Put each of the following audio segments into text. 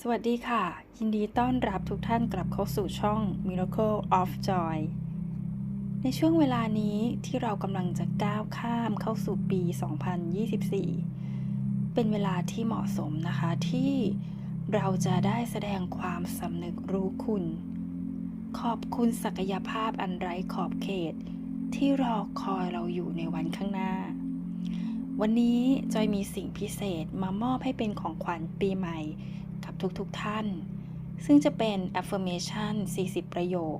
สวัสดีค่ะ ยินดีต้อนรับทุกท่านกลับเข้าสู่ช่อง Miracle of Joy ในช่วงเวลานี้ที่เรากำลังจะก้าวข้ามเข้าสู่ปี 2024 เป็นเวลาที่เหมาะสมนะคะที่เราจะได้แสดงความสำนึกรู้คุณ ขอบคุณศักยภาพอันไร้ขอบเขต ที่รอคอยเราอยู่ในวันข้างหน้า วันนี้จอยมีสิ่งพิเศษมามอบให้เป็นของขวัญปีใหม่ ทุกๆทท่าน ซึ่งจะเป็น affirmation 40 ประโยค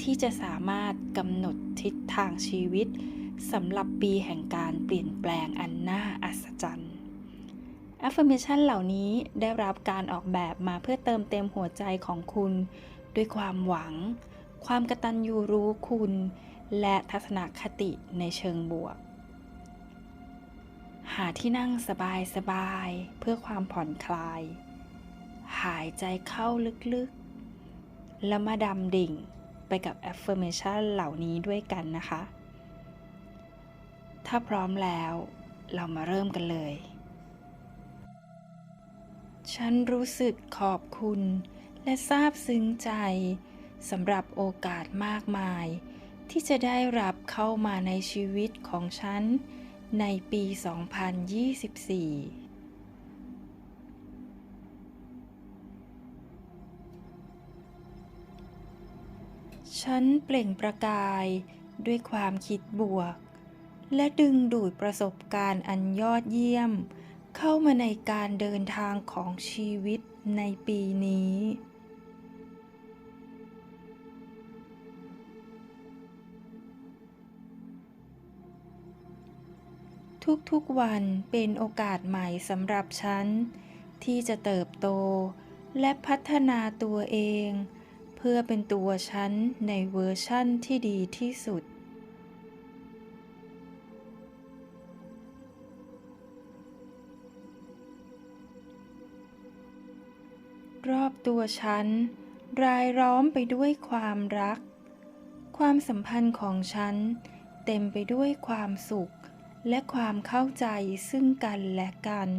ที่จะสามารถกำหนดทิศทางชีวิตสำหรับปีแห่งการเปลี่ยนแปลงอันน่าอัศจรรย์ affirmation เหล่านี้ได้รับการออกแบบมาเพื่อเติมเต็มหัวใจของคุณ ด้วยความหวัง ความกระตัญญูรู้คุณ และทัศนคติในเชิงบวก หาที่นั่งสบายๆเพื่อความผ่อนคลาย หายใจเข้าลึกๆ แล้วมาดำดิ่งไปกับ affirmation เหล่านี้ด้วยกันนะคะ ถ้าพร้อมแล้วเรามาเริ่มกันเลย ฉันรู้สึกขอบคุณและซาบซึ้งใจสำหรับโอกาสมากมาย ที่จะได้รับเข้ามาในชีวิตของฉันในปี 2024 ฉันเปล่งประกายด้วยความคิดบวก และดึงดูดประสบการณ์อันยอดเยี่ยม เข้ามาในการเดินทางของชีวิตในปีนี้ ทุกๆวันเป็นโอกาสใหม่สำหรับฉัน ที่จะเติบโตและพัฒนาตัวเอง เพื่อเป็นตัวฉันในเวอร์ชั่นที่ดีที่สุด รอบตัวฉัน รายล้อมไปด้วยความรัก ความสัมพันธ์ของฉัน เต็มไปด้วยความสุข และความเข้าใจซึ่งกันและกัน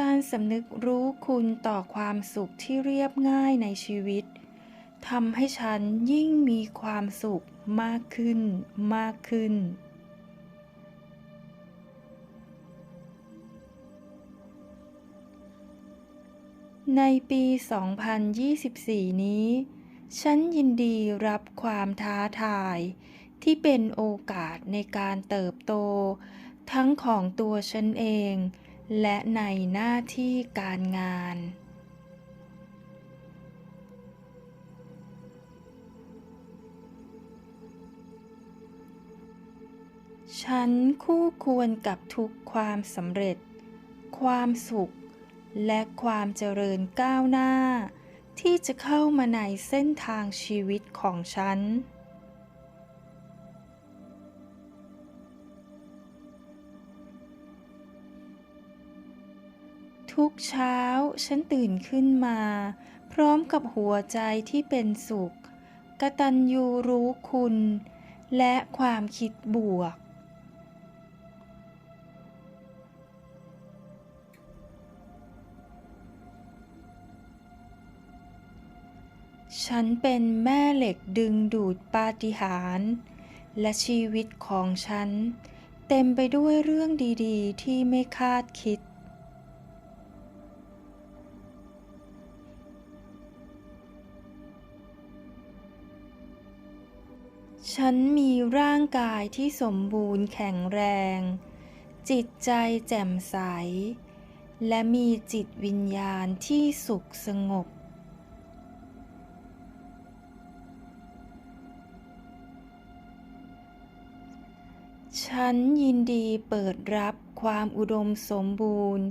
การสำนึกรู้คุณต่อความสุขที่เรียบง่ายในชีวิตทำให้ฉันยิ่งมีความสุขมากขึ้นมากขึ้น ในปี 2024 นี้ ฉันยินดีรับความท้าทาย ที่เป็นโอกาสในการเติบโต ทั้งของตัวฉันเองและ และในหน้าที่การงาน ฉันคู่ควรกับทุกความสำเร็จ ความสุข และความเจริญก้าวหน้า ที่จะเข้ามาในเส้นทางชีวิตของฉัน ทุกเช้าฉันตื่นขึ้นมา พร้อมกับหัวใจที่เป็นสุข กตัญญูรู้คุณ และความคิดบวก ฉันเป็นแม่เหล็กดึงดูดปาฏิหาริย์และชีวิตของฉัน เต็มไปด้วยเรื่องดีๆ ที่ไม่คาดคิด ฉันมีร่างกายที่สมบูรณ์แข็งแรง จิตใจแจ่มใส และมีจิตวิญญาณที่สุขสงบ ฉันยินดีเปิดรับความอุดมสมบูรณ์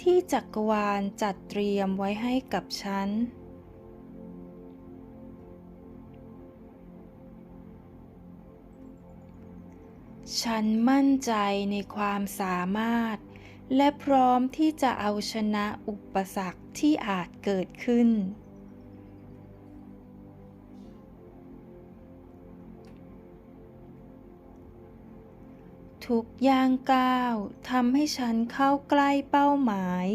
ที่จักรวาลจัดเตรียมไว้ให้กับฉัน ฉันมั่นใจในความสามารถ และพร้อมที่จะเอาชนะอุปสรรคที่อาจเกิดขึ้น ทุกย่างก้าวทำให้ฉันเข้าใกล้เป้าหมาย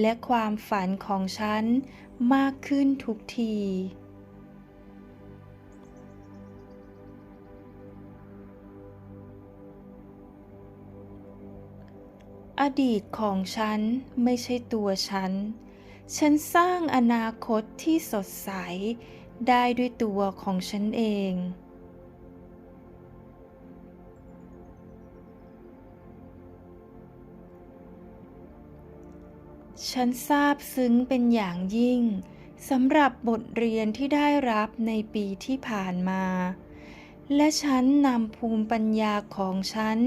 และความฝันของฉันมากขึ้นทุกที อดีตของฉันไม่ใช่ตัวฉัน ฉันสร้างอนาคตที่สดใสได้ด้วยตัวของฉันเอง ฉันซาบซึ้งเป็นอย่างยิ่งสำหรับบทเรียนที่ได้รับในปีที่ผ่านมา และฉันนำภูมิปัญญาของฉัน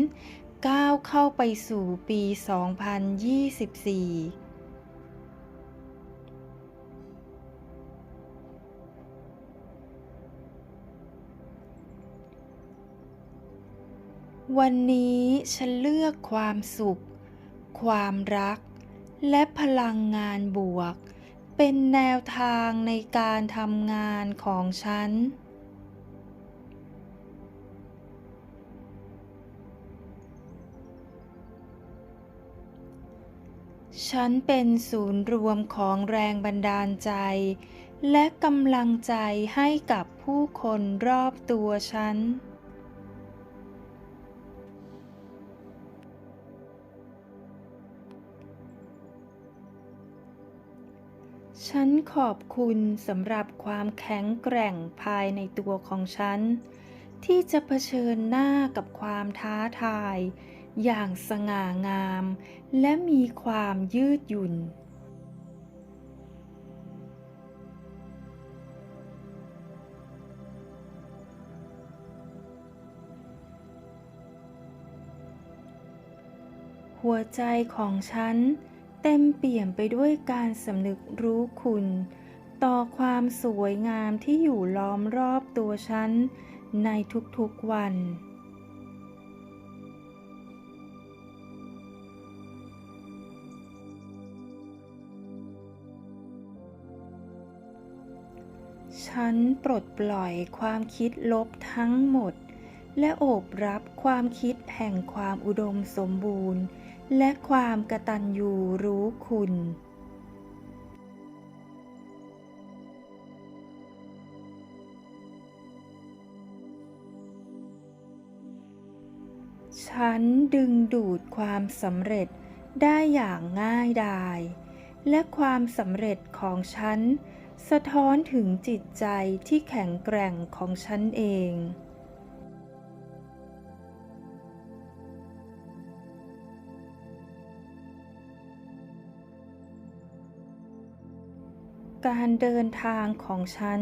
ก้าวเข้าไปสู่ปี 2024วันนี้ฉันเลือกความสุข ความรัก และพลังงานบวก เป็นแนวทางในการทำงานของฉัน ฉันเป็นศูนย์รวมของแรงบันดาลใจ และกำลังใจให้กับผู้คนรอบตัวฉัน ฉันขอบคุณสำหรับความแข็งแกร่งภายในตัวของฉัน ที่จะเผชิญหน้ากับความท้าทาย อย่างสง่างาม และมีความยืดหยุ่น หัวใจของฉันเต็มเปี่ยมไปด้วยการสำนึกรู้คุณ ต่อความสวยงามที่อยู่ล้อมรอบตัวฉันในทุกๆวัน ฉันปลดปล่อยความคิดลบทั้งหมด และโอบรับความคิดแห่งความอุดมสมบูรณ์ และความกตัญญูรู้คุณฉันดึงดูดความสำเร็จได้อย่างง่ายดาย และความสำเร็จของฉัน สะท้อนถึงจิตใจที่แข็งแกร่งของฉันเอง การเดินทางของฉัน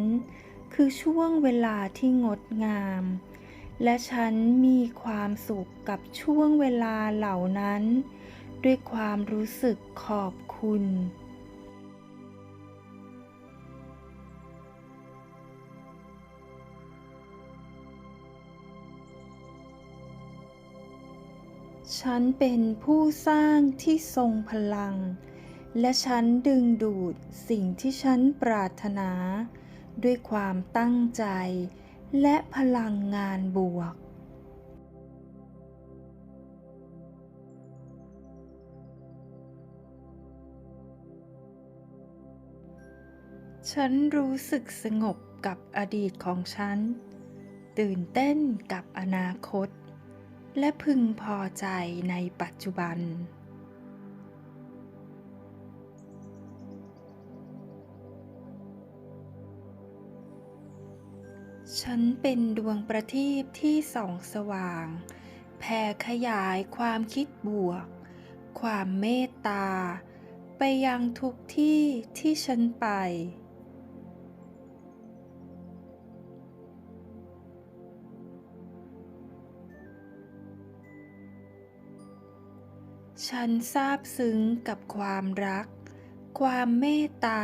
คือช่วงเวลาที่งดงาม และฉันมีความสุขกับช่วงเวลาเหล่านั้น ด้วยความรู้สึกขอบคุณ ฉันเป็นผู้สร้างที่ทรงพลัง และฉันดึงดูดสิ่งที่ฉันปรารถนา ด้วยความตั้งใจ และพลังงานบวก ฉันรู้สึกสงบกับอดีตของฉัน ตื่นเต้นกับอนาคต และพึงพอใจในปัจจุบัน ฉันเป็นดวงประทีปที่ส่องสว่าง แผ่ขยายความคิดบวก ความเมตตา ไปยังทุกที่ที่ฉันไป ฉันซาบซึ้งกับความรัก ความเมตตา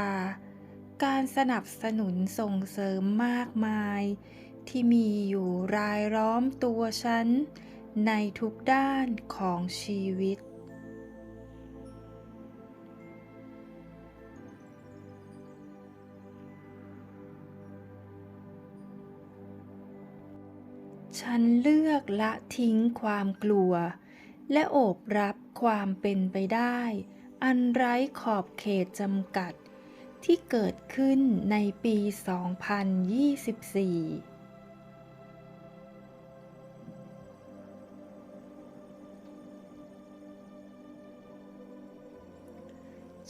การสนับสนุนส่งเสริมมากมาย ที่มีอยู่รายล้อมตัวฉัน ในทุกด้านของชีวิตฉัฉันเลือกละทิ้งความกลัว และโอบรับความเป็นไปได้ อันไร้ขอบเขตจำกัด ที่เกิดขึ้นในปี 2024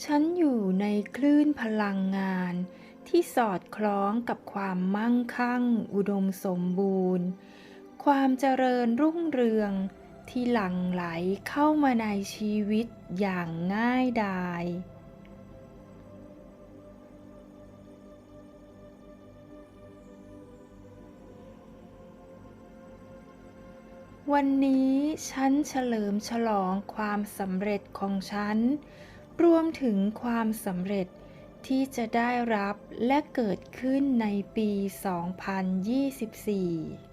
ฉันอยู่ในคลื่นพลังงานที่สอดคล้องกับความมั่งคั่ง อุดมสมบูรณ์ ความเจริญรุ่งเรือง ที่หลั่งไหลเข้ามาในชีวิตอย่างง่ายดายวันนี้ฉันเฉลิมฉลองความสำเร็จของฉัน รวมถึงความสำเร็จที่จะได้รับและเกิดขึ้นในปี 2024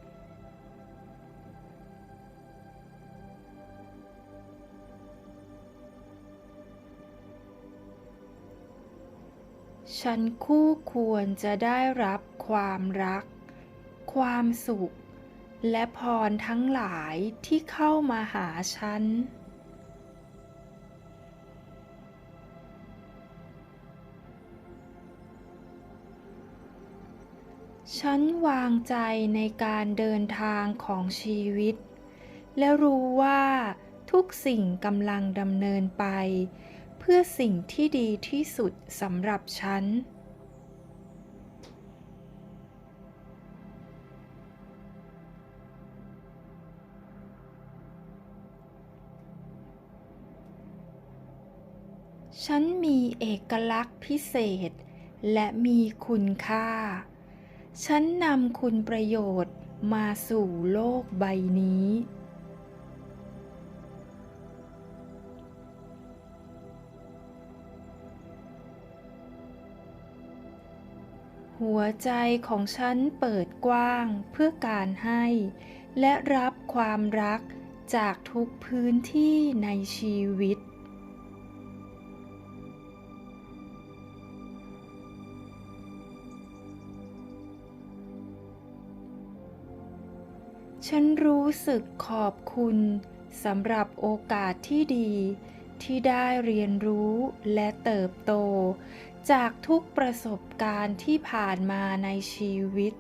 ฉันคู่ควรจะได้รับความรัก ความสุข และพรทั้งหลายที่เข้ามาหาฉัน ฉันวางใจในการเดินทางของชีวิต และรู้ว่าทุกสิ่งกำลังดำเนินไป เพื่อสิ่งที่ดีที่สุดสำหรับฉัน ฉันมีเอกลักษณ์พิเศษ และมีคุณค่า ฉันนำคุณประโยชน์มาสู่โลกใบนี้ หัวใจของฉันเปิดกว้างเพื่อการให้ และรับความรักจากทุกพื้นที่ในชีวิต ฉันรู้สึกขอบคุณสำหรับโอกาสที่ดีที่ได้เรียนรู้และเติบโต จากทุกประสบการณ์ที่ผ่านมาในชีวิต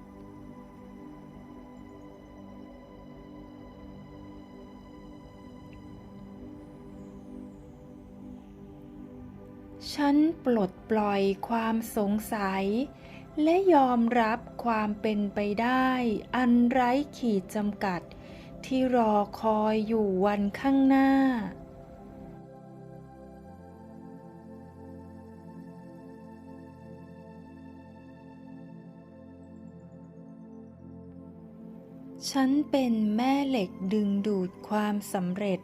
ฉันปลดปล่อยความสงสัย และยอมรับความเป็นไปได้ อันไร้ขีดจำกัดที่รอคอยอยู่วันข้างหน้า ฉันเป็นแม่เหล็กดึงดูดความสำเร็จ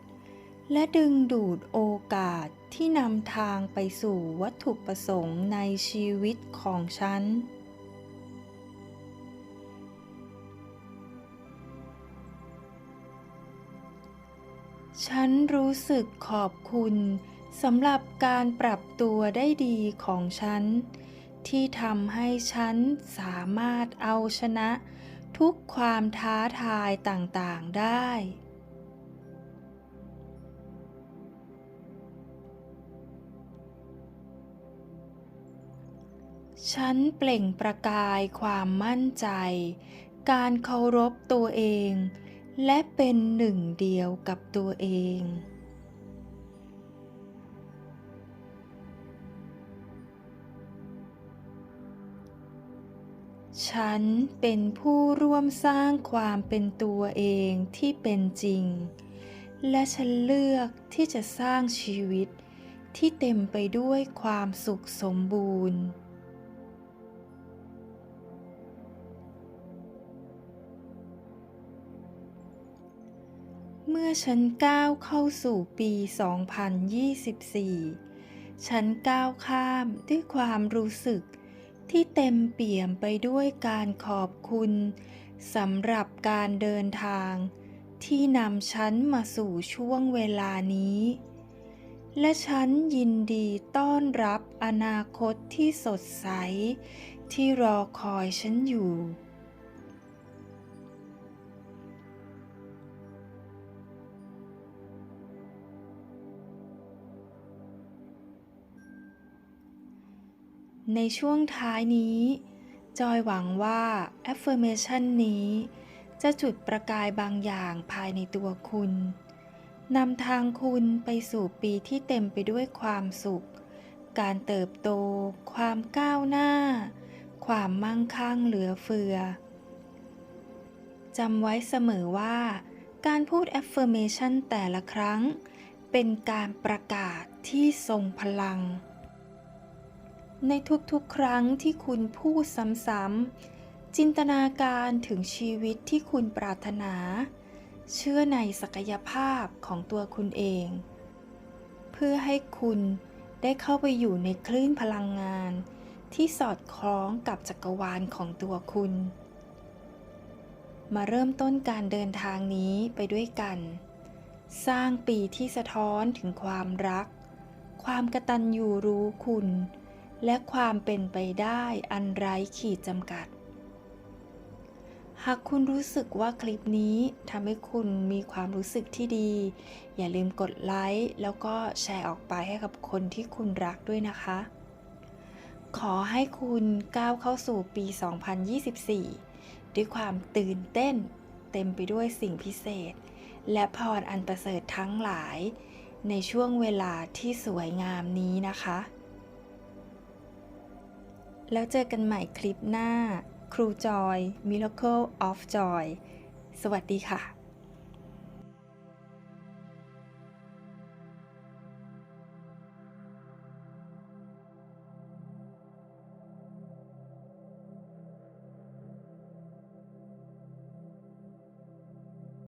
และดึงดูดโอกาสที่นำทางไปสู่วัตถุประสงค์ในชีวิตของฉัน ฉันรู้สึกขอบคุณสำหรับการปรับตัวได้ดีของฉัน ที่ทำให้ฉันสามารถเอาชนะ ทุกความท้าทายต่างๆได้ ฉันเปล่งประกายความมั่นใจ การเคารพตัวเอง และเป็นหนึ่งเดียวกับตัวเอง ฉันเป็นผู้ร่วมสร้างความเป็นตัวเองที่เป็นจริง และฉันเลือกที่จะสร้างชีวิตที่เต็มไปด้วยความสุขสมบูรณ์ เมื่อฉันก้าวเข้าสู่ปี 2024 ฉันก้าวข้ามด้วยความรู้สึก ที่เต็มเปี่ยมไปด้วยการขอบคุณสำหรับการเดินทาง ที่นำฉันมาสู่ช่วงเวลานี้ และฉันยินดีต้อนรับอนาคตที่สดใส ที่รอคอยฉันอยู่ ในช่วงท้ายนี้ จอยหวังว่า affirmation นี้ จะจุดประกายบางอย่างภายในตัวคุณนำทางคุณไปสู่ปีที่เต็มไปด้วยความสุข การเติบโต ความก้าวหน้า ความมั่งคั่งเหลือเฟือจำไว้เสมอว่า การพูด affirmation แต่ละครั้ง เป็นการประกาศที่ทรงพลัง ในทุกๆ ครั้งที่คุณพูดซ้ำๆ จินตนาการถึงชีวิตที่คุณปรารถนา เชื่อในศักยภาพของตัวคุณเอง เพื่อให้คุณได้เข้าไปอยู่ในคลื่นพลังงาน ที่สอดคล้องกับจักรวาลของตัวคุณ มาเริ่มต้นการเดินทางนี้ไปด้วยกัน สร้างปีที่สะท้อนถึงความรัก ความกระตัญญูรู้คุณ และความเป็นไปได้อันไร้ขีดจำกัด หากคุณรู้สึกว่าคลิปนี้ทำให้คุณมีความรู้สึกที่ดี อย่าลืมกดไลค์แล้วก็แชร์ออกไปให้กับคนที่คุณรักด้วยนะคะ ขอให้คุณก้าวเข้าสู่ปี 2024 ด้วยความตื่นเต้น เต็มไปด้วยสิ่งพิเศษ และพรอันประเสริฐทั้งหลาย ในช่วงเวลาที่สวยงามนี้นะคะ แล้วเจอกันใหม่คลิปหน้า ครูจอย Miracle of Joy สวัสดีค่ะ